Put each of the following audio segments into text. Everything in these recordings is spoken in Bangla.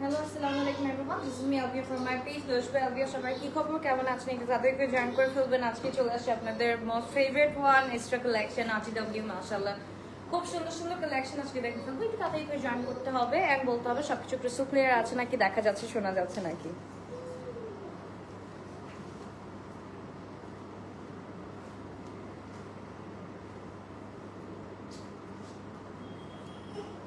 হ্যালো আসসালামু আলাইকুম everyone this is me Abiya from my page দোষবে Abiya সবাই কি খবর কেমন আছেন একটু তাদেরকে জয়েন করে ফেলবেন আজকে চলে আসছে আপনাদের most favourite one extra collection আচি W মাশাআল্লাহ খুব সুন্দর সুন্দর কালেকশন আজকে দেখে ফেলব একটু তাড়াতাড়ি জয়েন করতে হবে অ্যান্ড বলতে হবে সবকিছু ক্রিস্টাল ক্লিয়ার আছে নাকি দেখা যাচ্ছে শোনা যাচ্ছে নাকি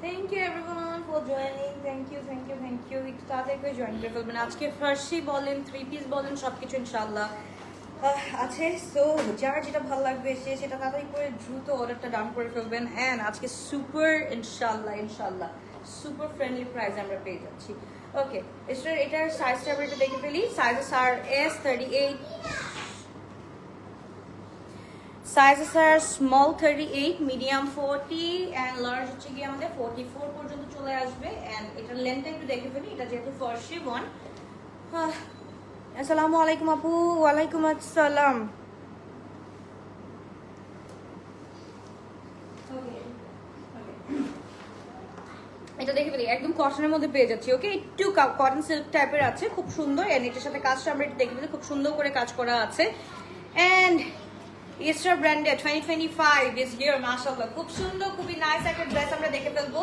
thank you everyone for joining thank you thank you তাড়াতাড়ি করে জয়েন করে ফেলবেন। আজকে ফার্সি বলেন থ্রি পিস বলেন সব কিছু ইনশাল্লাহ আছে সো যার যেটা ভালো লাগবে সে সেটা তাড়াতাড়ি করে দ্রুত অর্ডারটা ডাউন করে ফেলবেন। অ্যান্ড আজকে সুপার ইনশাল্লাহ ইনশাল্লাহ সুপার ফ্রেন্ডলি প্রাইস আমরা পেয়ে যাচ্ছি। ওকে এটার এটার সাইজটা আমরা একটু দেখে ফেলি। Sizes are S thirty eight sizes are small thirty eight medium forty and large হচ্ছে গিয়ে আমাদের ফোরটি ফোর পর্যন্ত চলে আসবে। অ্যান্ড এটার লেন্থটা একটু দেখে ফেলি। এটা যেহেতু ফার্স্টে ওয়ান আসসালামু আলাইকুম আপু। ওয়ালাইকুম আসসালাম। এটা দেখে ফেলি। একদম কটনের মধ্যে পেয়ে যাচ্ছি ওকে একটু কটন সিল্ক টাইপের আছে, খুব সুন্দর। এন্ড এটার সাথে কাজটা আমরা দেখে ফেলি। খুব সুন্দর করে কাজ করা আছে। And Easter branded twenty twenty five খুব সুন্দর, খুবই নাইস একটা ড্রেস আমরা দেখে ফেলব।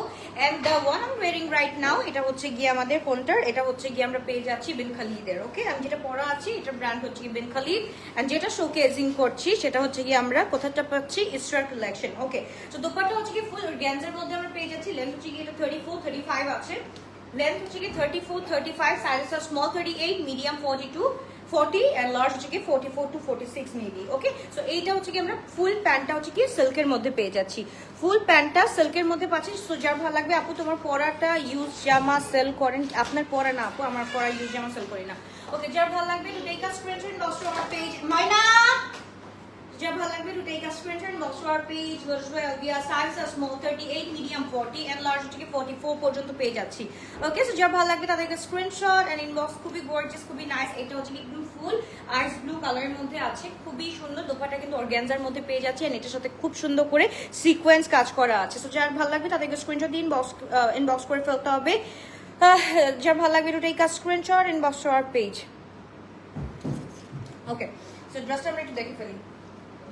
And the one I'm wearing right now এটা হচ্ছে গিয়ে আমাদের কোনটার এটা হচ্ছে গিয়ে আমরা পেয়ে যাচ্ছি বিন খালিদের ওকে আমি যেটা পরা আছি এটার ব্র্যান্ড হচ্ছে গিয়ে বিন খালিদ এন্ড যেটা শোকেজিং করছি, সেটা হচ্ছে গিয়ে আমরা কোথাটা পাচ্ছি? ইস্টার কালেকশন ওকে তো দোপাট্টা হচ্ছে কি ফুল গ্যান্সের মধ্যে আমরা পেয়ে যাচ্ছি। লেন্থ হচ্ছে গিয়ে এটা থার্টি ফোর থার্টি ফাইভ আছে। লেন্থ হচ্ছে কি thirty four thirty five sizes are small thirty eight medium forty to forty and large হচ্ছে কি forty four to forty six maybe okay so এইটা হচ্ছে কি আমরা ফুল প্যান্টটা হচ্ছে কি সিল্কের মধ্যে পেয়ে যাচ্ছি। ফুল প্যান্টটা সিল্কের মধ্যে পাচ্ছি সো যার ভালো লাগবে, আপু, তোমার পরাটা ইউজ জামা সেল করেন। আপনার পরা না, আপু, আমার পরা ইউজ জামা সেল করি না। ওকে যার ভালো লাগবে to take a screenshot of page Maina! To take a screenshot loss to our page was well we are size are small 38 medium 40 and large হচ্ছে কি 44 পর্যন্ত পেয়ে যাচ্ছি ওকে সো যার ভালো লাগবে তাদেরকে স্ক্রিনশট এন্ড ইনবক্স খুবই গর্জিয়াস খুবই নাইস এটা হচ্ছে একদম ফুল আইস ব্লু কালারের মধ্যে আছে খুবই সুন্দর দোপাটা কিন্তু অর্গ্যানজার মধ্যে পেয়ে যাচ্ছে এন্ড এটার সাথে খুব সুন্দর করে সিকোয়েন্স কাজ করা আছে সো যার ভালো লাগবে তাদেরকে স্ক্রিনশট দিয়ে ইনবক্স ইনবক্স করে ফেলতে হবে যার ভালো লাগবে to take a screenshot inbox to our page okay so ড্রেসটা আমরা একটু দেখে ফেলি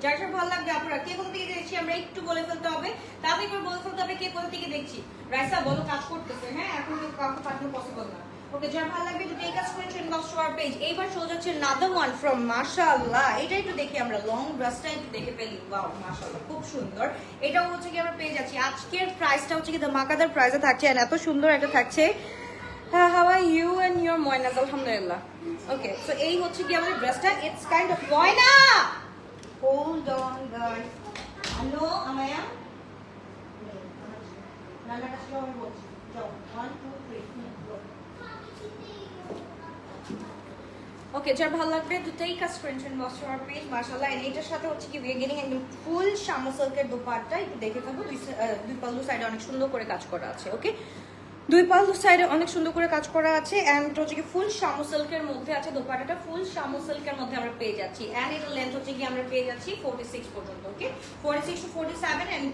যার যার ভালো লাগবে আপনারা কে কোথা থেকে দেখছি আমরা একটু বলে ফেলতে হবে। তাড়াতাড়ি বলে ফেলতে হবে কে দেখছি। রাইসা, বলো, কাজ করতেছে। হ্যাঁ এখন কাউকে পাঠানো পসিবল না। লাগবে দেখি আমরা লং দেখে খুব সুন্দর। এটাও হচ্ছে কি আমরা আজকের প্রাইসটা হচ্ছে থাকছে। And এত সুন্দর একটা থাকছে। হ্যাঁ আর ইউ ইউর আলহামদুলিল্লাহ। ওকে এই হচ্ছে কি আমাদের kind of hold on guys hello Amaya রান্নাটা ছিল আমি বলছি যাও ওয়ান টু থ্রি ওকে যার ভালো লাগবে a screenshot box for page মাশাআল্লাহ এন্ড এটার সাথে হচ্ছে কি উই গেটিং একদম ফুল শামা সিল্কের দুপাট্টা। একটু দেখে থাকব দুই পাল্লু সাইডে অনেক সুন্দর করে কাজ করা আছে ওকে দুই পাল্লু সাইডে অনেক সুন্দর করে কাজ করা আছে এন্ড হচ্ছে কি ফুল শামু সিল্কের মধ্যে আছে দোপাট্টাটা ফুল শামু সিল্কের মধ্যে আমরা পেয়ে যাচ্ছি। এন্ড এটার লেন্থ হচ্ছে কি আমরা পেয়ে যাচ্ছি 46 পর্যন্ত ওকে 46 টু 47 এন্ড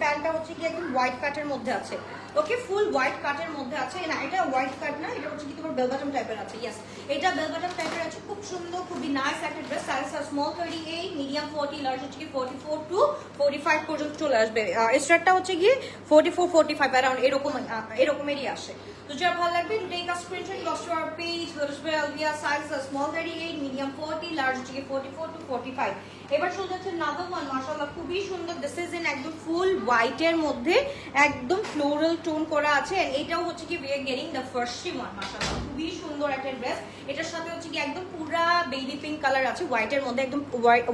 প্যান্টটা হচ্ছে কি একদম হোয়াইট কাটের মধ্যে আছে ওকে ফুল হোয়াইট কাটের মধ্যে আছে না এটা হোয়াইট কাট না এটা হচ্ছে কি তোমার বেল বাটন টাইপের আছে ইয়েস এটা বেল বাটন টাইপের আছে খুব সুন্দর খুবই নাইস একটা dress size small 38 medium 40 large হচ্ছে কি 44 টু 45 পর্যন্ত চলে আসবে। স্টার্টটা হচ্ছে কি 44 45 অ্যারাউন্ড এরকম আহ, এরকমেরই আসে। তো যার ভালো লাগবে to take a screenshot loss to page we are size small 38 medium 40 large হচ্ছে কি 44 টু 45 এবার চলে যাচ্ছে নাদার ওয়ান মাশাআল্লাহ খুবই সুন্দর। দিস ইজ ইন একদম ফুল হোয়াইটের মধ্যে একদম ফ্লোরাল টোন করা আছে। এটাও হচ্ছে কি we are getting the first one মাশাআল্লাহ। খুবই সুন্দর একটা ড্রেস এটার সাথে হচ্ছে কি, একদম পুরা বেবি পিঙ্ক কালার আছে। হোয়াইটের মধ্যে একদম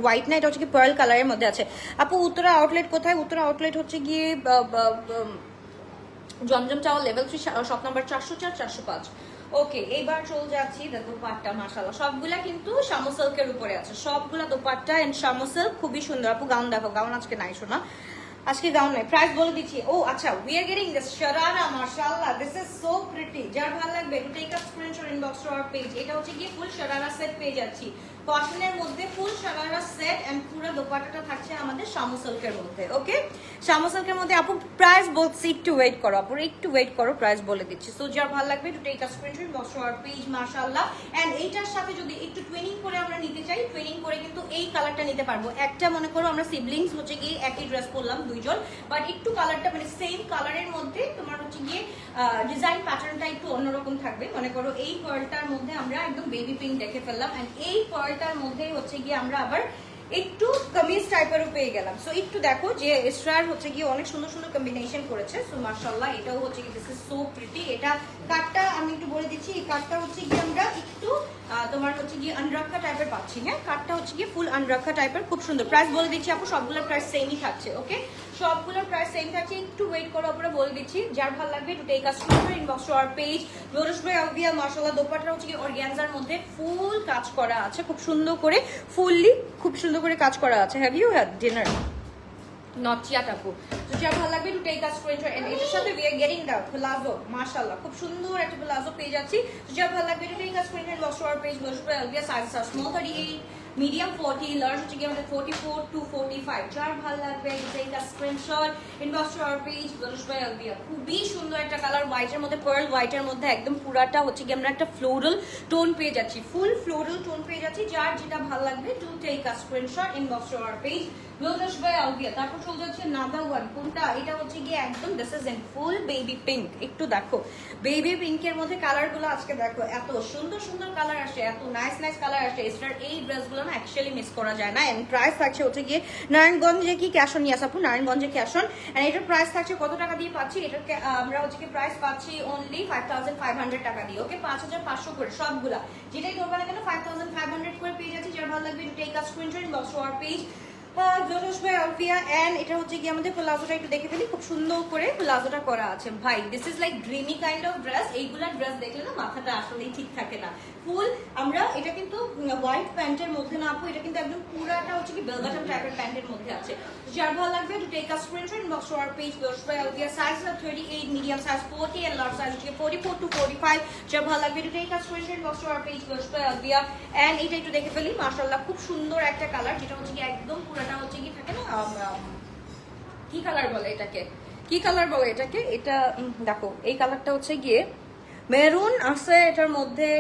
হোয়াইট না এটা হচ্ছে কি পার্ল কালারের মধ্যে আছে। আপু, উত্তরা আউটলেট কোথায়? উত্তরা আউটলেট হচ্ছে গিয়ে জমজম চাওয়া লেভেল থ্রি শপ নাম্বার চারশো চার, চারশো পাঁচ। ওকে এইবার চলে যাচ্ছি দোপাট্টা মাশাল্লাহ সবগুলা কিন্তু শামসেলকের উপরে আছে। সবগুলা দোপাট্টা এন্ড শামসেল খুবই সুন্দর। আপু, গাউন দেখো, গাউন আজকে নাই শোনা আজকে গাউন নাই। প্রাইস বলে দিচ্ছি। ও আচ্ছা we are getting this sharara মাশাআল্লাহ। দিস ইজ সো প্রিটি যার ভালো লাগবে take a screenshot inbox to our page এটা হচ্ছে কি ফুল শারারা সেট পেয়ে যাচ্ছি। কটনের মধ্যে ফুল সারারা সেট এন্ড পুরো দোপাট্টাটা থাকছে আমাদের শামু সিল্কের মধ্যে ওকে শামু সিল্কের মধ্যে আপু প্রাইস বলছি, একটু ওয়েট করো আপু, একটু ওয়েট করো প্রাইস বলে দিচ্ছি। সো যার ভালো লাগবে একটু টেক স্ক্রিনশট বক্সর পেজ মাশাআল্লাহ। এন্ড এইটার সাথে যদি একটু টুইনিং করে আমরা নিতে চাই টুইনিং করে কিন্তু এই কালারটা নিতে পারব। একটা মনে করো আমরা সিবলিংস হচ্ছে গিয়ে একই ড্রেস পরলাম দুইজন বাট একটু কালারটা মানে সেম কালারের মধ্যে তোমার হচ্ছে গিয়ে ডিজাইন প্যাটার্নটা একটু অন্যরকম থাকবে। মনে করো এই পার্লটার মধ্যে আমরা একদম বেবি পিঙ্ক দেখে ফেললাম। এন্ড এই পার্লটার মধ্যে হচ্ছে গিয়ে আমরা আবার একটু কামিজ টাইপেরও পেয়ে গেলাম। সো একটু দেখো যে এস্ট্রার হচ্ছে গিয়ে অনেক সুন্দর সুন্দর কম্বিনেশন করেছে। সো মার্শাল্লাহ এটাও হচ্ছে কি দিস ইজ সো প্রিটি এটা কাটটা আমি একটু বলে দিচ্ছি, এই কাটটা হচ্ছে গিয়ে আমরা একটু তোমার হচ্ছে গিয়ে আনরাক্ষা টাইপের পাচ্ছি হ্যাঁ? কাটটা হচ্ছে গিয়ে ফুল আনরাক্ষা টাইপের খুব সুন্দর। প্রাইস বলে দিচ্ছি আপু, সবগুলোর প্রাইস সেমই থাকছে ওকে সবগুলোর প্রাইস সেম থাকছে, একটু ওয়েট করো আপনারা বলে দিচ্ছি। যার ভালো লাগবে, একটু take a screenshot inbox to our page Lotus by Albiya মাশাআল্লাহ, দোপাট্টা হচ্ছে কি অর্গানজার মধ্যে ফুল কাজ করা আছে, খুব সুন্দর করে ফুললি খুব সুন্দর করে কাজ করা আছে। Have you had dinner not চিয়াট আপু। তো যার ভালো লাগবে, একটু টেক আ স্ক্রিনশট এটার সাথে we are getting the palazzo মাশাআল্লাহ, খুব সুন্দর একটা প্লাজো পেয়ে যাচ্ছি। তো ভালো লাগবে, একটু take a screenshot box our page by Albiya size are small 38 medium 40 large হচ্ছে গিয়ে আমাদের 44 টু 45 যার ভালো লাগবে আ স্ক্রিনশট ইনবক্স পেজ ধনুষ ভাই আলবিয়া খুবই সুন্দর একটা কালার হোয়াইটের মধ্যে পার্ল হোয়াইটের মধ্যে একদম পুরাটা হচ্ছে গিয়ে আমরা একটা ফ্লোরাল টোন পেয়ে যাচ্ছি। ফুল ফ্লোরাল টোন পেয়ে যাচ্ছি, যার যেটা ভালো লাগবে to take a screenshot inbox page Lotus by Albiya তারপর চলে যাচ্ছে নাদা ওয়ান কোনটা? এটা হচ্ছে গিয়ে একদম this is in full baby pink একটু দেখো। বেবি পিঙ্কের মধ্যে কালারগুলো আজকে দেখো। এত সুন্দর সুন্দর কালার আসে এত নাইস নাইস কালার আসে এস্টার এই ড্রেসগুলো না অ্যাকচুয়ালি মিস করা যায় না। এন্ড প্রাইস থাকছে হচ্ছে গিয়ে নারায়ণগঞ্জে কি ক্যাশ অন ইয়াস আপু? নারায়ণগঞ্জে ক্যাশ অন এন্ড এটার প্রাইস থাকছে কত টাকা দিয়ে পাচ্ছি? এটার আমরা হচ্ছে কি প্রাইস পাচ্ছি only five thousand five hundred টাকা দিয়ে। ওকে পাঁচ হাজার পাঁচশো করে সবগুলা। যেটাই ধরবে না কেন ফাইভ থাউজেন্ড ফাইভ হান্ড্রেড করে পেয়ে যাচ্ছি। যার ভালো লাগবে take a screenshot box our page by, Alfiya and এটা হচ্ছে কি আমাদের প্লাজোটা একটু দেখে ফেলি। খুব সুন্দর করে প্লাজোটা করা আছে। ভাই this is like dreamy kind of dress এইগুলা ড্রেস দেখলে না মাথাটা আসলেই ঠিক থাকে না। ফুল, আমরা এটা কিন্তু হোয়াইট প্যান্টের মধ্যে না আপু, এটা কিন্তু একদম পুরাটা হচ্ছে কি বেলবাটম টাইপের প্যান্টের মধ্যে আছে। যার ভালো লাগবে to take a screenshot inbox to our page জোরস by Alfiya size 38 medium size 40 and large size হচ্ছে 44 টু 45 যার ভালো লাগবে to take a screenshot inbox to our page জোরস by Alfiya and এটা একটু দেখে ফেলি, মাশাআল্লাহ, খুব সুন্দর একটা কালার যেটা হচ্ছে কি একদম পুরাটা হচ্ছে কি থাকে না কি কালার বলে এটাকে? কি কালার বলে এটাকে? এটা দেখো, এই কালারটা হচ্ছে গিয়ে মেরুন আছে এটার মধ্যে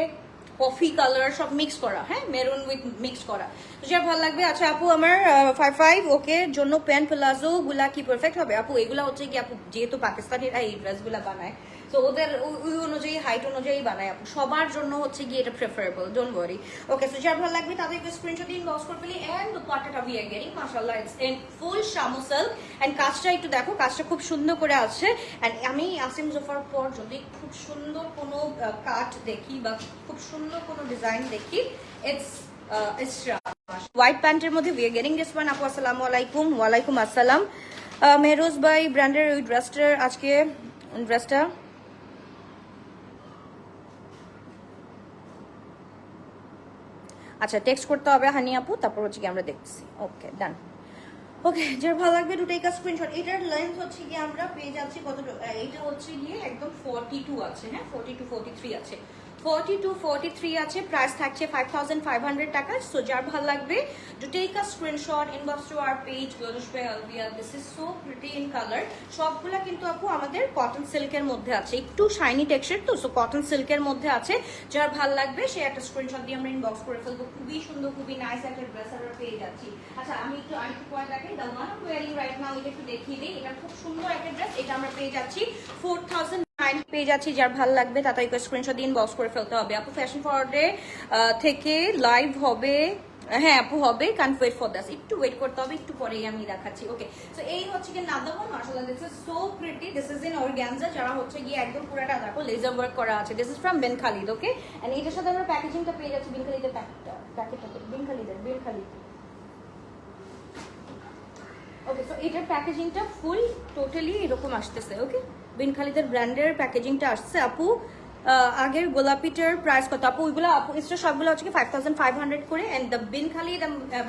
কফি কালার সব মিক্স করা হ্যাঁ? মেরুন উইথ মিক্স করা। তো ভালো লাগবে। আচ্ছা আপু, আমার ফাইভ ফাইভ ওকে জন্য প্যান্ট প্লাজো গুলা কি পারফেক্ট হবে? আপু, এগুলা হচ্ছে কি, আপু, যেহেতু পাকিস্তানিরা এই ড্রেসগুলা বানায় তো ওদের ওই- অনুযায়ী হাইট অনুযায়ী বানায় আপু। সবার জন্য হচ্ছে গিয়ে এটা preferable don't worry okay so যার ভালো লাগবে তাদেরকে স্ক্রিনশট দিন বক্স করে ফেলি এন্ড দুপাট্টাটা উই আর গেটিং মাশাআল্লাহ ইটস ইন ফুল শামুসেল এন্ড কাজটা একটু দেখো, কাজটা খুব সুন্দর করে আছে। এন্ড আমি আসিম জোফার পর যদি খুব সুন্দর কোনো কাট দেখি বা খুব সুন্দর কোনো ডিজাইন দেখি ইটস ইসরা হোয়াইট প্যান্টের মধ্যে we are getting this one আপু, আসসালামু আলাইকুম। ওয়ালাইকুম আসসালাম। মেহরোজ ভাই ব্র্যান্ডের ওই ড্রেসটার আজকে ড্রেসটা আচ্ছা টেক্সট করতে হবে হানি আপু, তারপর হচ্ছে কি আমরা দেখছি ওকে ডান ওকে যার ভালো লাগবে টু টেক আ স্ক্রিনশট এটার লেন্থ হচ্ছে গিয়ে আমরা পেয়ে যাচ্ছি কত এটা হচ্ছে গিয়ে একদম 42 আছে হ্যাঁ? 42 43 আছে। 42 43 আছে। প্রাইস থাকছে 5500 টাকা। সো যার ভালো লাগবে to take a screenshot inbox to our page গলুশ by আলবিয়া this is so pretty in colour সবগুলা কিন্তু আপু আমাদের কটন সিল্কের মধ্যে আছে। একটু শাইনি টেক্সচার তো সো কটন সিল্কের মধ্যে আছে। যার ভালো লাগবে, সে একটা স্ক্রিনশট দিয়ে আমরা ইনবক্স করে ফেলব। খুবই সুন্দর, খুবই নাইস একটা ড্রেস আমরা পেয়ে যাচ্ছি। আচ্ছা আমি একটু আরেকটু পরে দেখাই। The one wearing right now একটু দেখিয়ে দিই। এটা খুব সুন্দর একটা ড্রেস এটা আমরা পেয়ে যাচ্ছি। ফোর থাউজেন্ড নাইন পেয়ে যাচ্ছি, যার ভালো লাগবে তাদেরকে স্ক্রিনশট দিয়ে ইনবক্স করে ফেলতে হবে। আপু ফ্যাশন ফরওয়ার্ডে থেকে লাইভ হবে হ্যাঁ আপু, হবে কান ওয়েট ফর দাস একটু ওয়েট করতে হবে, একটু পরেই আমি দেখাচ্ছি। ওকে সো এই হচ্ছে কি নাদামন মাশাআল্লাহ this is so pretty this is in organza যারা হচ্ছে গিয়ে একদম পুরাটা দেখো লেজার ওয়ার্ক করা আছে। This is from Bin Khalid okay and এটার সাথে আমরা প্যাকেজিংটা পেয়ে যাচ্ছি বিন খালিদের প্যাকেটটা প্যাকেটটা বিন খালিদের বিন খালিদ ওকে সো এটার প্যাকেজিংটা ফুল টোটালি এরকম আসতেছে ওকে বিন খালিদের ব্র্যান্ডের প্যাকেজিংটা আসছে, আপু। আগের গোলাপিটার প্রাইস কত? আপু, ওইগুলো, আপু এক্সট্রা সবগুলো হচ্ছে কি ফাইভ থাউজেন্ড ফাইভ হান্ড্রেড করে। অ্যান্ড দ্য বিন খালিদ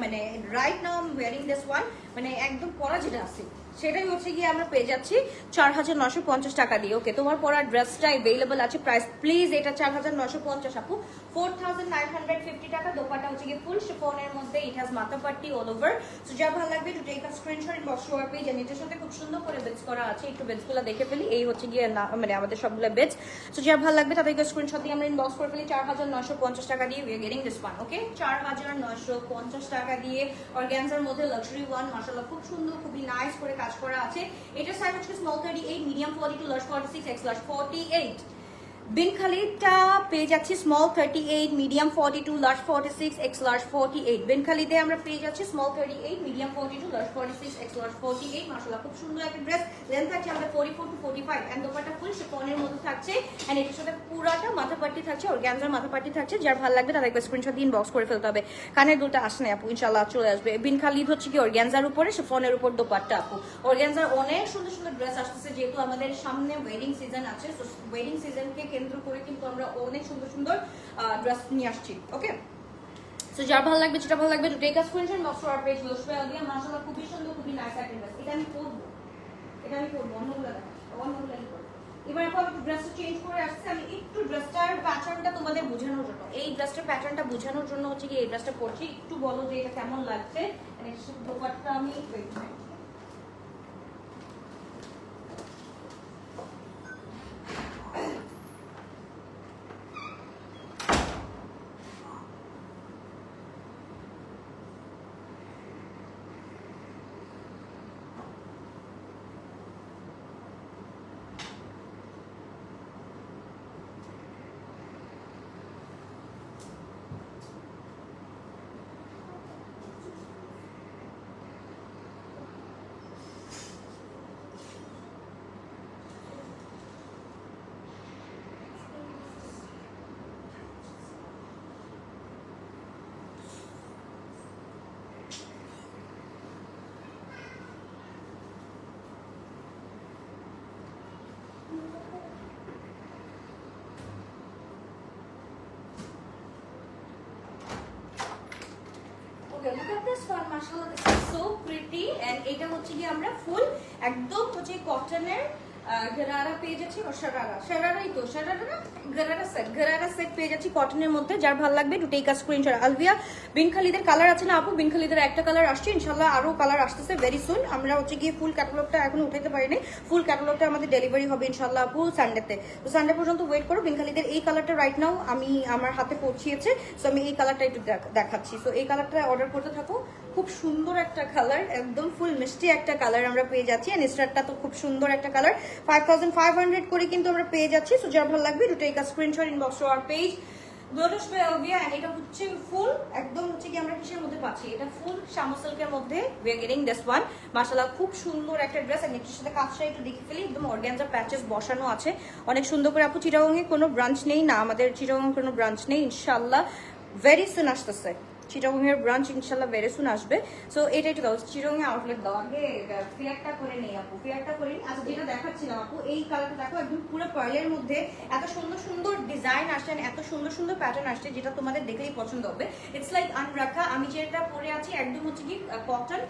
মানে right now um wearing this one মানে একদম পরা যেটা আছে। সেটাই হচ্ছে গিয়ে আমরা পেয়ে যাচ্ছি চার হাজার নশো পঞ্চাশ টাকা দিয়ে। ওকে তোমার পরা ড্রেসটা অ্যাভেলেবল আছে প্রাইস প্লিজ এটা চার হাজার নশো পঞ্চাশ আপু। Four thousand nine hundred fifty টাকা দোপাটা হচ্ছে গিয়ে ফুল শিফনের মধ্যে ইট হ্যাজ মাথা পাট্টি অল ওভার সো যা ভালো লাগবে to take screenshot box our page and এটার সাথে খুব সুন্দর করে বেচ করা আছে, একটু বেচগুলো দেখে ফেলি। এই হচ্ছে গিয়ে মানে আমাদের সবগুলো বেচ সো যা ভালো লাগবে, তাদেরকে স্ক্রিনশট দিয়ে আমরা ইনবক্স করে ফেলি চার হাজার নশো পঞ্চাশ টাকা দিয়ে। We are getting this one okay চার হাজার নশো পঞ্চাশ টাকা দিয়ে অর্গ্যানজার মধ্যে লাক্সারি ওয়ান মাসাল্লাহ খুব সুন্দর, খুবই নাইস করে করা আছে। এটা সাইজ হচ্ছে small thirty eight medium forty two large forty six X large forty eight Bin খালিদটা পেয়ে যাচ্ছি small thirty eight medium forty two large forty six X large forty eight Bin খালিদে আমরা পেয়ে যাচ্ছি small thirty eight medium forty two large forty six X large forty eight মাসাল্লাহ খুব সুন্দর একটা ড্রেস লেন্থ থাকছে আমাদের forty four to forty five and dupatta full শিফনের মধ্যে থাকছে। অ্যান্ড এটার সাথে পুরাটা মাথা পাট্টি থাকছে অর্গ্যানজার মাথা পাট্টি থাকছে। যার ভালো লাগবে তাদের স্ক্রিনশট দিন বক্স করে ফেলতে হবে। কানের দুলটা আসে না আপু ইনশাল্লাহ চলে আসবে। বিন খালিদ হচ্ছে কি অর্গ্যানজার উপরে শিফনের উপর দোপাট্টা আপু। অর্গ্যানজার অনেক সুন্দর সুন্দর ড্রেস আসতেছে, যেহেতু আমাদের সামনে ওয়েডিং সিজন আছে। ওয়েডিং সিজনকে কেন্দ্র করে কিন্তু আমরা অনেক সুন্দর সুন্দর ড্রেস নিয়ে আসছি ওকে সো যার ভালো লাগবে, যেটা ভালো লাগবে take a screenshot box for page লোসবে দিয়ে মাশাআল্লাহ, খুবই সুন্দর, খুবই নাইস একটা ড্রেস এটা আমি পরবো। এটা আমি পরবো অন্যগুলো অন্যগুলো আমি পরবো। এবার এখন একটু ড্রেসটা চেঞ্জ করে আসছে। আমি একটু ড্রেসটার প্যাটার্নটা তোমাদের বোঝানোর জন্য। এই ড্রেসটার প্যাটার্নটা বোঝানোর জন্য হচ্ছে কি, এই ড্রেসটা পরছি। একটু বলো যে এটা কেমন লাগছে। সাথে দোপাট্টা আমি this one, mashallah, this is so pretty and এটা হচ্ছে কি আমরা ফুল একদম হচ্ছে কটনের গরারা পেয়ে যাচ্ছি ও শারারা শারারাই তো শারারা না গরারা সেট গরারা সেট পেয়ে যাচ্ছি কটনের মধ্যে। যার ভালো লাগবে টেক আ স্ক্রিনশট আলভিয়া বিন কালার আছে না আপু? বিন একটা কালার আসছে, ইনশাআল্লাহ আরও কালার আসতেছে ভেরি সুন আমরা হচ্ছে গিয়ে ফুল ক্যাটালগটা এখনও উঠাতে পারিনি। ফুল ক্যাটালগটা আমাদের ডেলিভারি হবে ইনশাআল্লাহ আপু সানডেতে তো সানডে পর্যন্ত ওয়েট করো। বিন এই কালারটা রাইট নাও আমি আমার হাতে পৌঁছিয়েছে সো আমি এই কালারটা একটু দেখ- দেখাচ্ছি। সো এই কালারটা অর্ডার করতে থাকো। খুব সুন্দর একটা কালার একদম ফুল মিষ্টি একটা কালার আমরা পেয়ে যাচ্ছি। স্টারটা তো খুব সুন্দর একটা colour five thousand five hundred করে কিন্তু আমরা পেয়ে যাচ্ছি। সো যার ভালো লাগবে to a screenshot inbox to our page Lotus বেলভিয়া and এটা হচ্ছে ফুল একদম হচ্ছে কি আমরা কিসের মধ্যে পাচ্ছি? এটা ফুল শামসিল্কের মধ্যে we are getting this one মাশাআল্লাহ, খুব সুন্দর একটা ড্রেস এন্ড এটার সাথে কাজটা একটু দেখে ফেলি। একদম অর্গানজা প্যাচেস বসানো আছে। অনেক সুন্দর করে আপু চিটাগংয়ে কোনো ব্রাঞ্চ নেই না, আমাদের চিটাগং কোনো ব্রাঞ্চ নেই, ইনশাআল্লাহ। ভেরি সুন আসতেছে। চিটাগংয়ের ব্রাঞ্চ ইনশাল্লাহ ভেরি সুন আসবে। সো এটা একটু দাও চিটাগংয়ে আউটলেট দাও। আগে ফেয়ারটা করে নেই আপু ফেয়ারটা করে আচ্ছা যেটা দেখাচ্ছিলাম আপু, এই কালারটা দেখো, একদম পুরো পার্লের মধ্যে এত সুন্দর সুন্দর ডিজাইন আসছে এত সুন্দর সুন্দর প্যাটার্ন আসছে যেটা তোমাদের দেখলেই পছন্দ হবে। ইটস লাইক আনরাখা আমি যেটা পরে আছি, একদম হচ্ছে কি কটন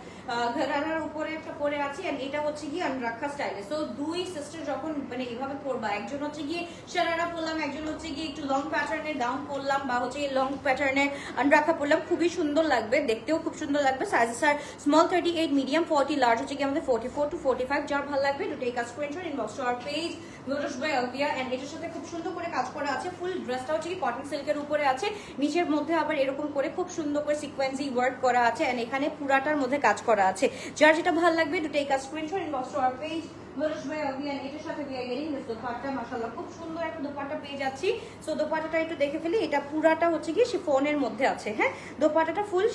ঘরানার উপরে একটা পরে আছি এন্ড এটা হচ্ছে কি আনরাখা স্টাইলে সো দুই সিস্টার যখন মানে এইভাবে পরবা, একজন হচ্ছে গিয়ে শারারা পরলাম, একজন হচ্ছে গিয়ে একটু লং প্যাটার্নের গাউন পরলাম বা হচ্ছে লং প্যাটার্নের আনরাখা পরলাম। খুবই সুন্দর লাগবে, দেখতেও খুব সুন্দর লাগবে। Sizes are small thirty eight medium forty large হচ্ছে কি আমাদের forty four to forty five যার ভালো লাগবে to take a screenshot inbox to our page Lotus by Alvia and এটার সাথে খুব সুন্দর করে কাজ করা আছে। ফুল ড্রেসটা হচ্ছে কি কটন সিল্কের উপরে আছে। নিচের মধ্যে আবার এরকম করে খুব সুন্দর করে সিকোয়েন্সি ওয়ার্ক করা আছে এন্ড এখানে পুরাটার মধ্যে কাজ করা আছে। যার যেটা ভালো লাগবে to take a screenshot inbox to our page dupatta খুব সুন্দর একটা দোপাট্টা পেয়ে যাচ্ছি। সো দোপাট্টাটা একটু দেখে ফেলি, এটা পুরাটা হচ্ছে কি শিফনের মধ্যে আছে হ্যাঁ? দোপাট্টাটা ফুল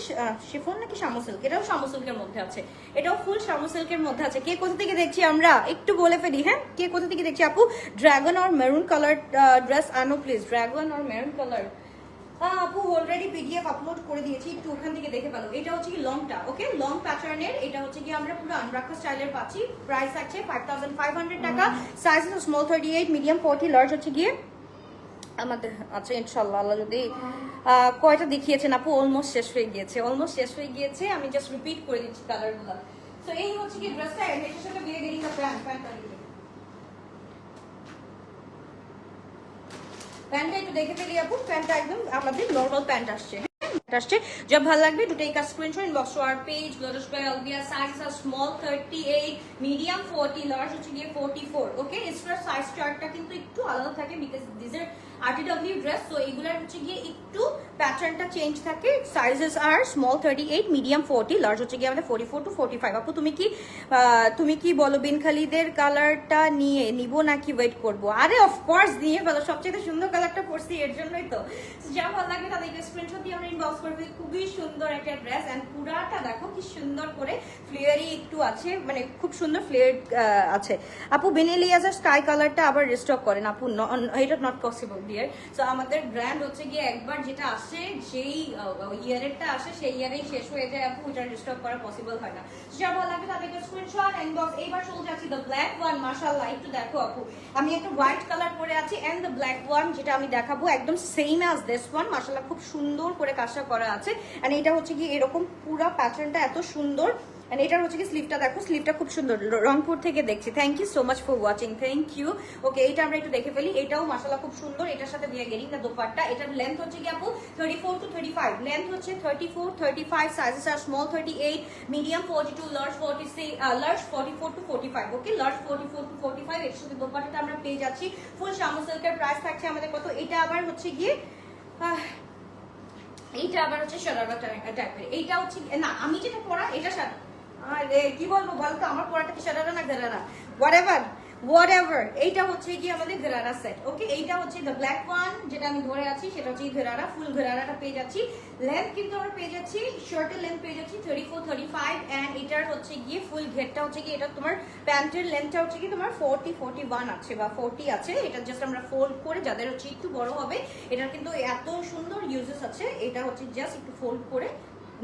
শিফন নাকি শামু সিল্ক এটাও শামু সিল্কের মধ্যে আছে। এটাও ফুল শামু সিল্কের মধ্যে আছে। কে কোথা থেকে দেখছি আমরা? একটু বলে ফেলি হ্যাঁ? কে কোথা থেকে দেখছি আপু? ড্রাগন আর মেরুন কালার ড্রেস আনো প্লিজ ড্রাগন আর মেরুন কালার আপু অলরেডি পিডিএফ আপলোড করে দিয়েছি। একটু ওখান থেকে দেখে পেল এটা হচ্ছে কি লংটা ওকে লং প্যাটার্নের এটা হচ্ছে কি আমরা পুরো আনরাখা স্টাইলের পাচ্ছি। প্রাইস আছে ফাইভ থাউজেন্ড ফাইভ হান্ড্রেড টাকা। Size small thirty eight medium forty large হচ্ছে গিয়ে আমাদের আচ্ছা ইনশাল্লাহ আল্লাহ যদি কয়টা দেখিয়েছেন আপু? অলমোস্ট শেষ হয়ে গিয়েছে অলমোস্ট শেষ হয়ে গিয়েছে। আমি জাস্ট রিপিট করে দিচ্ছি কালারগুলো সো এই হচ্ছে কি ড্রেসটা এটার সাথে বিয়ে গেরিং দ্য প্যান্ট প্যান্টটা একটু দেখে ফেলি আপু। প্যান্টটা একদম আমাদের নর্মাল প্যান্ট আসছে। আসছে। যা ভালো লাগবে to take a screenshot inbox to our page গ্লোটাস by অলবিয়া size are small 38 medium 40 large হচ্ছে গিয়ে 44 ওকে এক্সট্রা সাইজ চার্টটা কিন্তু একটু আলাদা থাকে because this are RTW dress তো এইগুলার হচ্ছে গিয়ে একটু প্যাটার্নটা চেঞ্জ থাকে। Sizes are small 38 medium 40 large হচ্ছে গিয়ে আমাদের 44 টু 45 আপু, তুমি কি তুমি কি বলো বিন খালিদের কালারটা নিয়ে নিব নাকি ওয়েট করব? আরে অফ কোর্স নিয়ে ফেলো। সবচেয়ে সুন্দর কালারটা পরছি, এর জন্যই তো। যা ভালো লাগে তাদেরকে স্ক্রিনশট দিয়ে আমরা ইনবক্স করে খুবই সুন্দর একটা ড্রেস এন্ড পুরাটা দেখো কি সুন্দর করে ফ্লেয়ারি একটু আছে মানে খুব সুন্দর ফ্লেয়ার আছে। আপু স্কাই কালারটা আবার রিস্টক করেন। আপু এটা নট পসিবল ডিয়ার সো আমাদের ব্র্যান্ড হচ্ছে গিয়ে একবার যেটা আসে, যেই ইয়ারেরটা আসে, সেই ইয়ারেই শেষ হয়ে যায়, আপু, ওটা রিস্টক করা পসিবল হয় না। যা ভালো লাগে তাদেরকে স্ক্রিনশট ইনবক্স এইবার চলে যাচ্ছি দ্য ব্ল্যাক ওয়ান মাশাআল্লাহ, একটু দেখো আপু। আমি একটা হোয়াইট কালার পরে আছি এন্ড দ্য ব্ল্যাক ওয়ান যেটা আমি দেখাবো, একদম সেম অ্যাজ দিস ওয়ান মাশাআল্লাহ, খুব সুন্দর করে কাজটা করা আছে। এন্ড এটা হচ্ছে কি এরকম পুরো প্যাটার্নটা এত সুন্দর। এন্ড এটার হচ্ছে কি স্লিভটা দেখো স্লিভটা খুব সুন্দর। রংপুর থেকে দেখছি। Thank you so much for watching thank you okay এটা আমরা একটু দেখে ফেলি। এটাও মাশাআল্লাহ খুব সুন্দর। এটার সাথে দিয়ে গেলি না দোপাট্টা। এটার লেন্থ হচ্ছে কি আপু 34 টু 35 লেন্থ হচ্ছে 34 35 sizes are small 38 medium 42 large 46 large 44 to 45 okay large 44 to 45 এর সাথে দোপাট্টাটা আমরা পেয়ে যাচ্ছি। ফুল শামু সিল্কের প্রাইস থাকছে আমাদের কত? এটা আবার হচ্ছে গিয়ে এইটা আবার হচ্ছে শরারা টাইপের এইটা হচ্ছে না, আমি যেটা পড়া, এটা সারা আরে, কি বলব বলতো? আমার পড়াটা কি সারারা না gharara whatever whatever এইটা হচ্ছে কি আমাদের ঘেরারা সেট ওকে এইটা হচ্ছে দ্য ব্ল্যাক ওয়ান যেটা আমি ধরে আছি, সেটা হচ্ছে ঘেরারা ফুল ঘেরারাটা পেয়ে যাচ্ছি। লেন্থ কিন্তু আমরা পেয়ে যাচ্ছি শার্টের লেন্থ পেয়ে যাচ্ছি thirty four thirty five and এটার হচ্ছে গিয়ে ফুল ঘেরটা হচ্ছে কি এটা তোমার প্যান্টের লেন্থটা হচ্ছে কি তোমার ফোরটি ফোরটি ওয়ান আছে বা ফোরটি আছে। এটা জাস্ট আমরা ফোল্ড করে, যাদের হচ্ছে একটু বড় হবে, এটার কিন্তু এত সুন্দর ইউজেস আছে, এটা হচ্ছে জাস্ট একটু ফোল্ড করে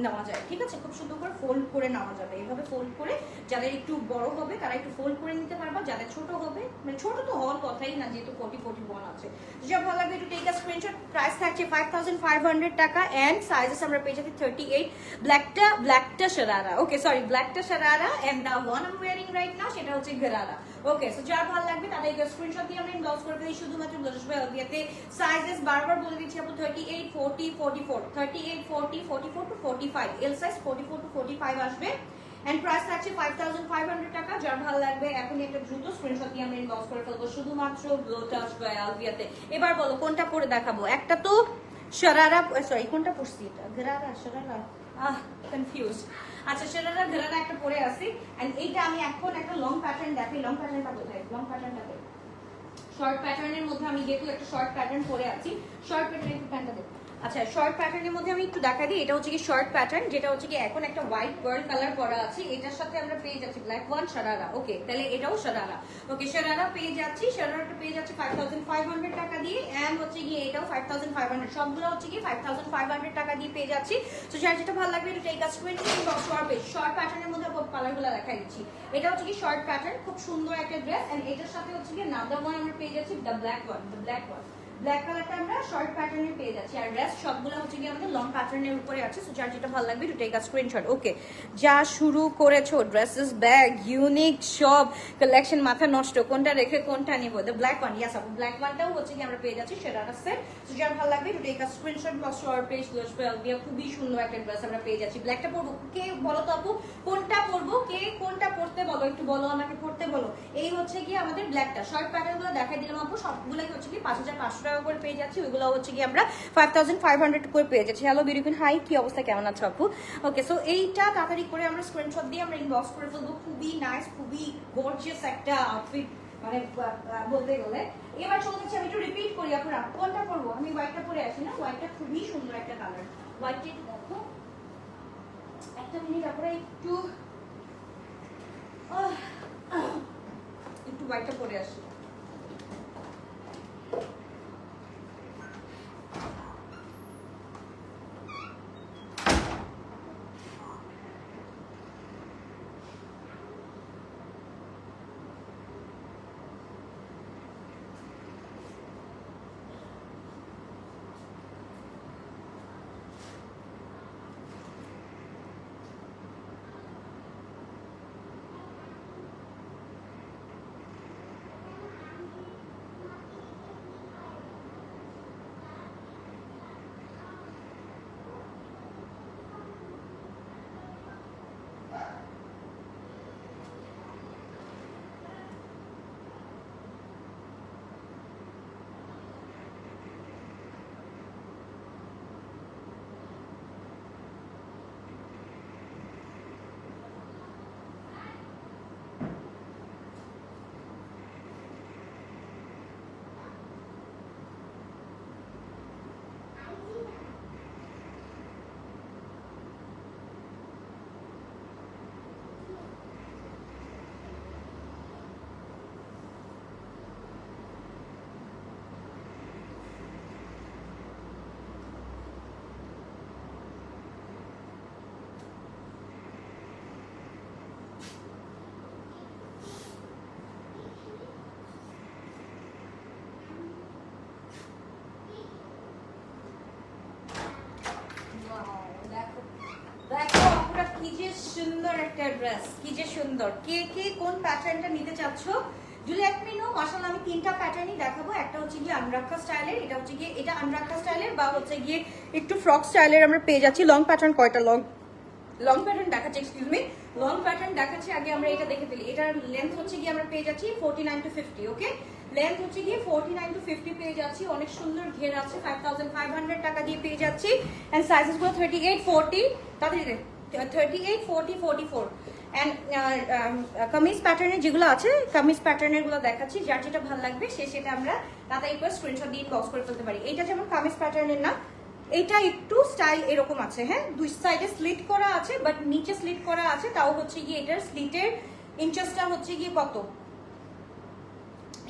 নেওয়া যায়, ঠিক আছে? খুব সুন্দর করে ফোল্ড করে নেওয়া যাবে। এইভাবে ফোল্ড করে যাদের একটু বড় হবে, তারা একটু ফোল্ড করে নিতে পারবা। যাদের ছোট হবে মানে ছোট তো হওয়ার কথাই না, যেহেতু ফোর্টি ফোর্টি ওয়ান আছে। যা ভালো লাগবে, একটু টেক আ স্ক্রিনশট প্রাইস থাকছে ফাইভ থাউজেন্ড ফাইভ হান্ড্রেড টাকা অ্যান্ড সাইজেস আমরা পেয়ে যাচ্ছি থার্টি এইট ব্ল্যাকটা ব্ল্যাকটা সারারা ওকে সরি ব্ল্যাকটা sharara and the one um wearing right now সেটা হচ্ছে গেরারা ওকে সো যার ভালো লাগবে, তাদের স্ক্রিনশট দিয়ে আমরা ইনবক্স করে ফেলি। শুধুমাত্র দশ ভাই বিয়াতে সাইজেস বারবার বলে দিচ্ছি, আপু thirty eight forty forty four thirty eight forty forty four to forty five L size forty four to forty five আসবে এন্ড প্রাইস ফাইভ হান্ড্রেড টাকা। যার ভালো লাগবে, এখনই একটা দ্রুত স্ক্রিনশট দিয়ে আমরা ইনবক্স করে ফেলব। শুধুমাত্র ব্লোটাস বা আলবিয়াতে এবার বলো, কোনটা পরে দেখাবো? একটা তো শরারা সরি কোনটা পরছি? এটা গরারা শরারা আহ কনফিউজ আচ্ছা শরারা গরারা একটা পরে আসি। এন্ড এইটা আমি এখন একটা লং প্যাটার্ন দেখাই। লং প্যাটার্নটা কোথায়? লং প্যাটার্নটা শর্ট প্যাটার্নের মধ্যে আমি যেহেতু একটা শর্ট প্যাটার্ন পরে আছি শর্ট প্যাটার্ন একটু প্যান্টটা দেখো। আচ্ছা শর্ট প্যাটার্নের মধ্যে আমি একটু দেখা দিই। এটা হচ্ছে কি শর্ট প্যাটার্ন যেটা হচ্ছে কি এখন একটা হোয়াইট পার্ল কালার করা আছে। এটার সাথে আমরা পেয়ে যাচ্ছি ব্ল্যাক ওয়ান শারারা ওকে তাহলে এটাও শারারা ওকে শারারা পেয়ে যাচ্ছি। শারারাটা পেয়ে যাচ্ছে ফাইভ থাউজেন্ড ফাইভ হান্ড্রেড টাকা দিয়ে। অ্যান্ড হচ্ছে গিয়ে এটাও ফাইভ থাউজেন্ড ফাইভ হান্ড্রেড সবগুলো হচ্ছে কি ফাইভ থাউজেন্ড ফাইভ হান্ড্রেড টাকা দিয়ে পেয়ে যাচ্ছি। তো যার যেটা ভালো লাগবে এটা আ স্ক্রিনশট বক্স শর্ট প্যাটার্নের মধ্যে কালারগুলো দেখাই দিচ্ছি। এটা হচ্ছে কি শর্ট প্যাটার্ন খুব সুন্দর একটা ড্রেস এন্ড এটার সাথে হচ্ছে কি নাদার ওয়ান আমরা পেয়ে যাচ্ছি the black one the black one black কালারটা আমরা শর্ট প্যাটার্নে পেয়ে যাচ্ছি। আর ড্রেস সবগুলো হচ্ছে কি আমাদের লং প্যাটার্নের উপরে আছে সো যার যেটা ভালো লাগবে to take a screenshot okay যা শুরু করেছ ড্রেসেস ব্যাগ ইউনিক সব কালেকশন মাথা নষ্ট, কোনটা রেখে কোনটা নিব? দ্য ব্ল্যাক ওয়ান ইয়াস আপু ব্ল্যাক ওয়ানটাও হচ্ছে কি আমরা পেয়ে যাচ্ছি, সেটা আছে সো যার ভালো লাগবে to take a screenshot plus short page plus দিয়ে খুবই সুন্দর একটা ড্রেস আমরা পেয়ে যাচ্ছি। ব্ল্যাকটা পরবো, কে বলো তো আপু? কোনটা পরবো? কে কোনটা পরতে বলো? একটু বলো আমাকে পড়তে বলো। এই হচ্ছে কি আমাদের ব্ল্যাকটা শর্ট প্যাটার্নগুলো দেখাই দিলাম আপু, সবগুলোই হচ্ছে কি পাঁচ হাজার পাঁচশো টাকা করে পেয়ে যাচ্ছি, ওইগুলো হচ্ছে কি আমরা ফাইভ করে পেয়ে যাচ্ছি। হ্যালো বিউটিফুল হাই কি অবস্থা? কেমন আছো আপু? ওকে সো এইটা তাড়াতাড়ি করে আমরা স্ক্রিনশট দিয়ে আমরা ইনবক্স করে ফেলব। খুবই নাইস খুবই গর্জিয়াস একটা আউটফিট মানে বলতে গেলে। এবার চলে আমি একটু রিপিট করি আপনারা কোনটা পরবো? আমি হোয়াইটটা পরে আসি না? হোয়াইটটা খুবই সুন্দর একটা কালার হোয়াইটটা দেখো। একটা মিনিট আপনারা একটু একটু হোয়াইটটা পরে আসি। কি যে সুন্দর একটা ড্রেস কি যে সুন্দর। কে কে কোন প্যাটার্নটা নিতে চাচ্ছ? যদি এক মিনিট মাসাল্লাহ আমি তিনটা প্যাটার্নই দেখাবো। একটা হচ্ছে গিয়ে আনরাক্ষা স্টাইলের, এটা হচ্ছে গিয়ে এটা আনরাক্ষা স্টাইলের বা হচ্ছে গিয়ে একটু ফ্রক স্টাইলের আমরা পেয়ে যাচ্ছি। লং প্যাটার্ন কয়টা লং লং প্যাটার্ন দেখাচ্ছি এক্সকিউজ মি লং প্যাটার্ন দেখাচ্ছি, আগে আমরা এটা দেখে ফেলি। এটার লেন্থ হচ্ছে গিয়ে আমরা পেয়ে যাচ্ছি forty nine to fifty okay length হচ্ছে গিয়ে ফোর্টি নাইন টু ফিফটি পেয়ে যাচ্ছি। অনেক সুন্দর ঘের আছে ফাইভ থাউজেন্ড ফাইভ হান্ড্রেড টাকা দিয়ে পেয়ে যাচ্ছি। অ্যান্ড সাইজেসগুলো থার্টি এইট ফোর্টি তাদের thirty eight forty forty four and kameez প্যাটার্নের যেগুলো আছে, কামিজ প্যাটার্নেরগুলো দেখাচ্ছি, যার যেটা ভালো লাগবে, সে সেটা আমরা তাড়াতাড়ি করে স্ক্রিনশট দিয়ে বক্স করে ফেলতে পারি। এটা যেমন কামিজ প্যাটার্নের না এটা একটু স্টাইল এরকম আছে হ্যাঁ? দুই সাইডে স্লিট করা আছে বাট নিচে স্লিট করা আছে, তাও হচ্ছে গিয়ে এটার স্লিটের ইঞ্চেসটা হচ্ছে গিয়ে কত?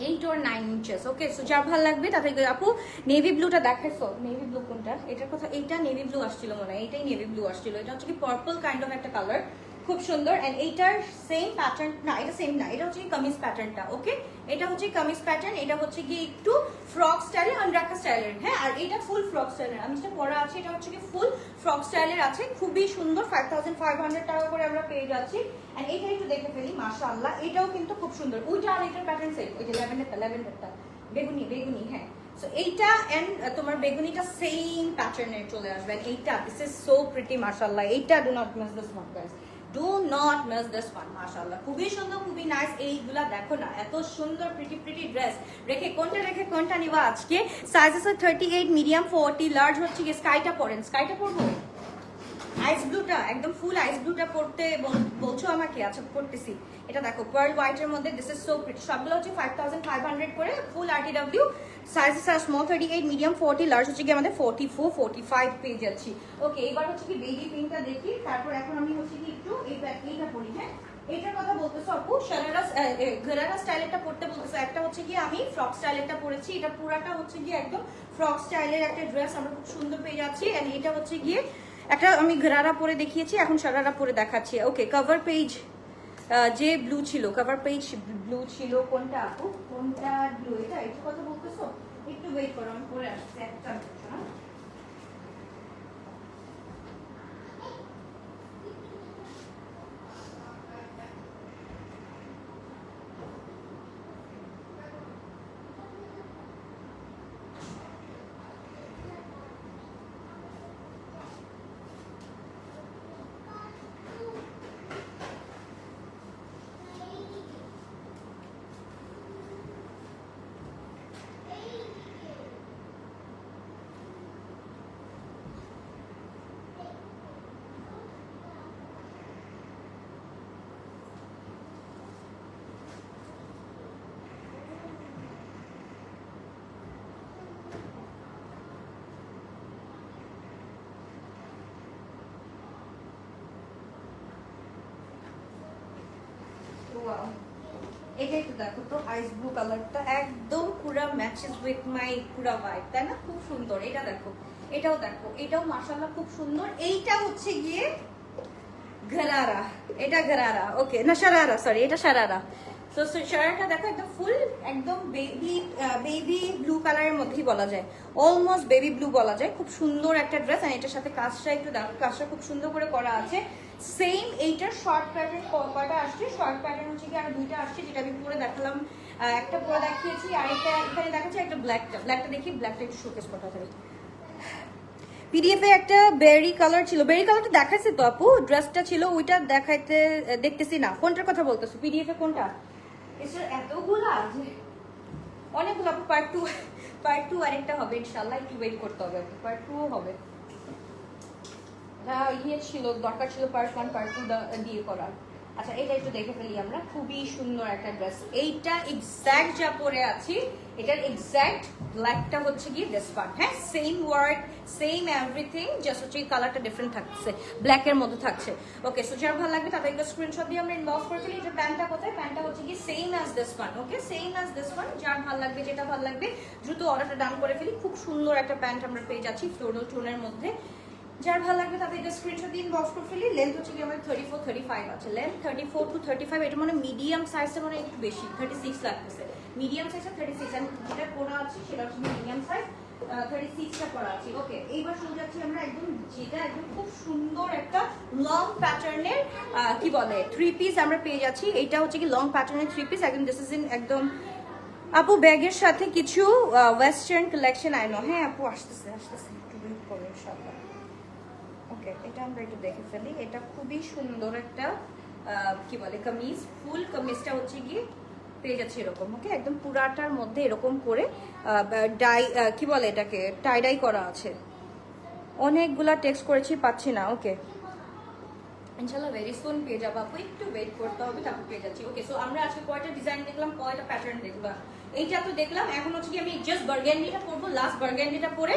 Eight or nine inches okay so যা ভালো লাগবে, তাতে আপু নেভি ব্লুটা দেখাইছো নেভি ব্লু কোনটা? এটার কথা, এইটা নেভি ব্লু আসছিল মনে হয়, এইটাই নেভি ব্লু আসছিল। এটা হচ্ছে কি পার্পল কাইন্ড অফ একটা কালার খুব সুন্দর এন্ড এইটার সেম প্যাটার্ন না, এটা সেম না, এটা হচ্ছে কামিজ প্যাটার্নটা ওকে এটা হচ্ছে কামিজ প্যাটার্ন এটা হচ্ছে কি একটু ফ্রক স্টাইলের আন্ডারকা স্টাইলের হ্যাঁ? আর এটা ফুল ফ্রক স্টাইলের আমি যেটা পরা আছে এটা হচ্ছে কি ফুল ফ্রক স্টাইলের আছে, খুবই সুন্দর ফাইভ থাউজেন্ড ফাইভ টাকা করে আমরা পেয়ে যাচ্ছি এন্ড এইটা একটু দেখে ফেলি, মাশাআল্লাহ, এটাও কিন্তু খুব সুন্দর ওইটা আর এটার প্যাটার্ন সেম ওই যে ল্যাভেন্ডারটা ল্যাভেন্ডারটা বেগুনি বেগুনি হ্যাঁ? সো এইটা এন্ড তোমার বেগুনিটা সেম প্যাটার্নের চলে আসবে এইটা দিস ইজ সো প্রিটি মাশাআল্লাহ, এইটা do not miss this guys do not miss this one মাশাআল্লাহ। খুবই সুন্দর, খুবই নাইস এইগুলা দেখো না, এত সুন্দর প্রিটি প্রিটি ড্রেস রেখে কোনটা রেখে কোনটা নিবা আজকে? Sizes thirty eight medium forty large হচ্ছে কি স্কাইটা পরেন। স্কাইটা পরবো? আইস ব্লুটা একদম ফুল আইস ব্লুটা পড়তে বল- বলছো আমাকে? আচ্ছা পড়তেছি এটা দেখো পার্ল হোয়াইটের মধ্যে দিস ইজ সো প্রিটি সবগুলো হচ্ছে ফাইভ থাউজেন্ড ফাইভ হান্ড্রেড করে full R W sizes are small thirty eight medium forty large হচ্ছে কি আমাদের ফোর্টি ফোর ফোর্টি ফাইভ পেয়ে যাচ্ছি। ওকে এবার হচ্ছে কি বেবি পিঙ্কটা দেখি, তারপর এখন আমি হচ্ছে কি একটু এইটা পড়ি হ্যাঁ? এইটার কথা বলতেছো আপু শারারা ঘরারা স্টাইলেরটা পড়তে বলতেছো। একটা হচ্ছে কি আমি ফ্রক স্টাইলেরটা পরেছি, এটা পুরাটা হচ্ছে গিয়ে একদম ফ্রক স্টাইলের একটা ড্রেস আমরা খুব সুন্দর পেয়ে যাচ্ছি। এন্ড এটা হচ্ছে গিয়ে একটা আমি ঘরারা পরে দেখিয়েছি, এখন সারারা পরে দেখাচ্ছি। ওকে কভার পেজ যে ব্লু ছিল কভার পেজ ব্লু ছিল, কোনটা আপু? কোনটা ব্লু এটা একটু কথা বলতেছো? একটু ওয়েট করো, আমি পরে আসছি, একটা মিনিট, হ্যাঁ? Wow. এটা একটু দেখো, তো আইস ব্লু কালারটা একদম পুরা ম্যাচেস উইথ মাই পুরা তাই না? খুব সুন্দর, এটা দেখো, এটাও দেখো, এটাও মাশাআল্লাহ খুব সুন্দর। এইটা হচ্ছে গিয়ে ঘরারা, এটা ঘরারা ওকে না শারারা সরি এটা শারারা তো শারাটা দেখো একদম ফুল একদম বেবি বেবি ব্লু কালারের মধ্যেই বলা যায়। অলমোস্ট বেবি ব্লু বলা যায়, খুব সুন্দর একটা ড্রেস আর এটার সাথে কাজটা একটু দেখো, কাজটা খুব সুন্দর করে করা আছে। সেম এইটার শর্ট প্যাটার্ন কটা আসছে শর্ট প্যাটার্ন হচ্ছে কি আর দুইটা আসছে যেটা আমি পরে দেখালাম। একটা পরে দেখিয়েছি আর একটা এখানে দেখাচ্ছি একটা ব্ল্যাকটা ব্ল্যাকটা দেখি ব্ল্যাকটা একটু শোকেস করা হবে। পিডিএফ এ একটা বেরি কালার ছিল। বেরি কালারটা দেখাইছে তো আপু? ড্রেসটা ছিল ওইটা দেখাইতে দেখতেছি না। কোনটার কথা বলতেছো? পিডিএফ এ কোনটা? এসব এতগুলা যে অনেকগুলো আপু। পার্ট টু পার্ট টু আরেকটা হবে ইনশাল্লাহ একটু ওয়েট করতে হবে পার্ট টু হবে। ইয়ে ছিল, দরকার ছিল পার্ট ওয়ান পার্ট টু দিয়ে করার। আচ্ছা এটা একটু দেখে ফেলি আমরা। খুবই সুন্দর একটা ড্রেস এইটা এক্স্যাক্ট যা পরে আছি, এটার এক্স্যাক্ট ব্ল্যাকটা হচ্ছে গিয়ে দিস পার্ট হ্যাঁ same work same everything just হচ্ছে কালারটা ডিফারেন্ট থাকছে ব্ল্যাকের মধ্যে থাকছে। ওকে সো যার ভালো লাগবে তাদের স্ক্রিনশট দিয়ে আমরা ইনবক্স করে ফেলি। এটা প্যান্টটা কোথায়? প্যান্টটা হচ্ছে গিয়ে same as this one okay same as this one যার ভালো লাগবে, যেটা ভালো লাগবে, দ্রুত অর্ডারটা ডান করে ফেলি। খুব সুন্দর একটা প্যান্ট আমরা পেয়ে যাচ্ছি ফ্লোরাল টোনের মধ্যে। যার ভালো লাগবে তাদের এটা স্ক্রিনশট দিয়ে ইনবক্স করে ফেলি। লেন্থ হচ্ছে কি আমার থার্টি ফোর থার্টি ফাইভ আছে। Length thirty four to thirty five এটা মানে মিডিয়াম সাইজটা মানে একটু বেশি থার্টি সিক্স লাগতেছে মিডিয়াম সাইজটা থার্টি সিক্স যেটা পড়া আছে সেটা হচ্ছে মিডিয়াম সাইজ থার্টি সিক্সটা করা আছে। ওকে এইবার শুরু যাচ্ছি আমরা একদম যেটা একদম খুব সুন্দর একটা লং প্যাটার্নের কি বলে থ্রি পিস আমরা পেয়ে যাচ্ছি। এইটা হচ্ছে কি লং প্যাটার্নের থ্রি পিস একদম দিস ইজ ইন একদম আপু ব্যাগের সাথে কিছু ওয়েস্টার্ন কালেকশন আইনো হ্যাঁ আপু, আসতেছে আসতেছে। একটু ওয়েট করো, ইনশাআল্লাহ। ওকে এটা আমরা একটু দেখে ফেলি। এটা খুবই সুন্দর একটা কি বলে, কামিজ। ফুল কামিজটা হচ্ছে গিয়ে পেয়ে যাচ্ছে এরকম ওকে একদম পুরাটার মধ্যে এরকম করে ডাই কি বলে এটাকে? টাই ডাই করা আছে। অনেকগুলা টেক্সট করেছি, পাচ্ছি না ওকে ইনশাল্লাহ ভেরি সুন পেয়ে যাব আপু। একটু ওয়েট করতে হবে, তারপর পেয়ে যাচ্ছি ওকে সো আমরা আজকে কয়টা ডিজাইন দেখলাম, কয়টা প্যাটার্ন দেখলাম? এইটা তো দেখলাম, এখন হচ্ছে কি আমি জাস্ট বার্গেন্ডিটা পরবো লাস্ট বার্গেন্ডিটা পরে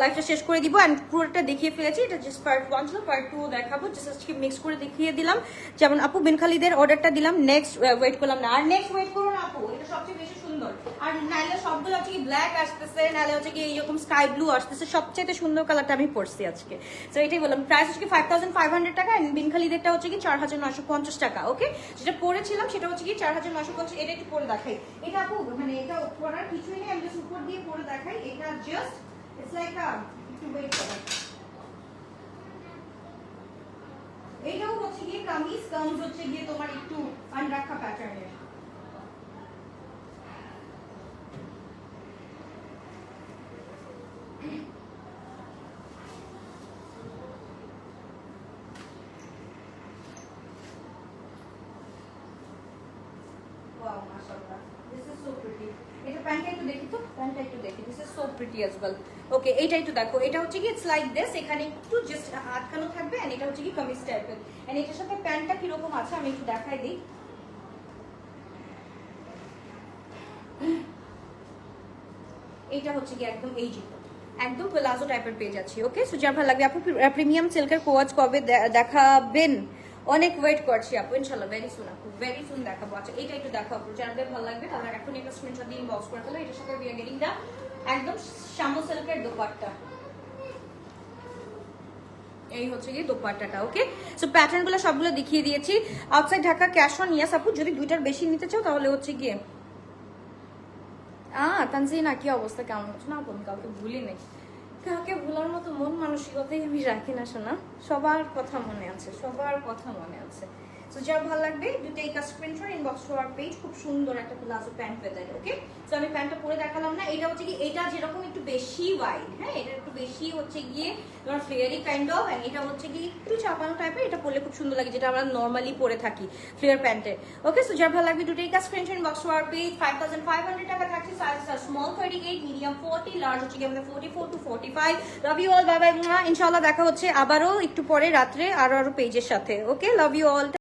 লাইফটা শেষ করে দিব অ্যান্ড পুরোটা দেখিয়ে ফেলেছি। এটা জাস্ট পার্ট ওয়ান ছিল পার্ট টু দেখাবো। জাস্ট আজকে মিক্স করে দেখিয়ে দিলাম। যেমন আপু, বিনখালিদের অর্ডারটা দিলাম। নেক্সট ওয়েট করলাম না। আর নেক্সট ওয়েট করুন আপু, এটা সবচেয়ে বেশি সুন্দর। আর নাইলে সবগুলো হচ্ছে কি ব্ল্যাক আসতেছে, নাইলে হচ্ছে কি এইরকম স্কাই ব্লু আসতেছে। সবচেয়ে সুন্দর কালারটা আমি পরছি আজকে। তো এটাই বললাম। প্রাইস হচ্ছে কি ফাইভ থাউজেন্ড ফাইভ হান্ড্রেড টাকা and বিনখালিদেরটা হচ্ছে কি চার হাজার নয়শো পঞ্চাশ টাকা ওকে যেটা পরেছিলাম সেটা হচ্ছে কি চার হাজার নয়শো পঞ্চাশ এটা একটু পরে দেখাই। এটা আপু মানে এটা পরার কিছুই নেই, আমি জাস্ট উপর দিয়ে পরে দেখাই। এটা জাস্ট ইটস লাইক একটু ওয়েট করো এইটাও হচ্ছে গিয়ে কামিজ কামিজ হচ্ছে গিয়ে তোমার একটু আনরাখা প্যাটার্নের Wow, mashallah. This is so pretty. এটা প্যান্টটা একটু দেখি তো প্যান্টটা একটু দেখি this is so pretty as well okay এটা একটু দেখো। এটা হচ্ছে কি ইটস লাইক দিস এখানে একটু জাস্ট আটকানো থাকবে এন্ড এটা হচ্ছে কি কামিজ টাইপের এন্ড এটার সাথে প্যান্টটা কীরকম আছে, আমি একটু দেখাই দিই। এইটা হচ্ছে কি একদম এই জিনিস একদম প্লাজো টাইপের পেয়ে যাচ্ছি ওকে সো যার ভালো লাগবে, আপু প্রিমিয়াম সিল্কের কোয়াজ কবে দেখাবেন? অনেক ওয়েট করছি, আপু ইনশাল্লাহ ভেরি সুন আপু ভেরি সুন দেখাবো। আচ্ছা এটা একটু দেখাবো যাদের ভালো লাগবে, তারা এখন একটা স্ক্রিনশট দিয়ে ইনবক্স করে ফেলো, এটার সাথে বিয়ে গেটিংটা একদম শ্যামো সিল্কের দোপাট্টা। এই হচ্ছে গিয়ে দোপাট্টাটা ওকে সো প্যাটার্নগুলো সবগুলো দেখিয়ে দিয়েছি। আউটসাইড ঢাকা ক্যাশ অন ইয়াস আপু যদি দুইটার বেশি নিতে চাও তাহলে হচ্ছে গিয়ে আ তানজিনা কি অবস্থা? কেমন হচ্ছে না আপু, কাউকে ভুলি নাই। কাউকে ভুলার মতো মন মানসিকতাই আমি রাখি না শোনা সবার কথা মনে আছে সবার কথা মনে আছে। সো যার ভালো লাগবে do take a screenshot inbox to page খুব সুন্দর একটা প্লাজো প্যান্ট পেয়ে ওকে সো আমি প্যান্টটা পরে দেখালাম না, এটা হচ্ছে কি, এটা যেরকম একটু বেশি ওয়াইড হ্যাঁ? এটা একটু বেশি হচ্ছে গিয়ে তোমার ফ্লেয়ারি কাইন্ড অফ এন্ড এটা হচ্ছে কি একটু চাপানো টাইপের এটা পরলে খুব সুন্দর লাগে, যেটা আমরা নর্মালি পরে থাকি ফ্লেয়ার প্যান্টে ওকে সো যার ভালো লাগবে do take a screenshot inbox to page five thousand five hundred টাকা থাকছে size small thirty eight medium forty large হচ্ছে আমাদের forty four to forty five love you all bye bye ইনশাল্লাহ দেখা হচ্ছে আবারও একটু পরে রাত্রে, আরও আরও পেজের সাথে ওকে লাভ ইউ অল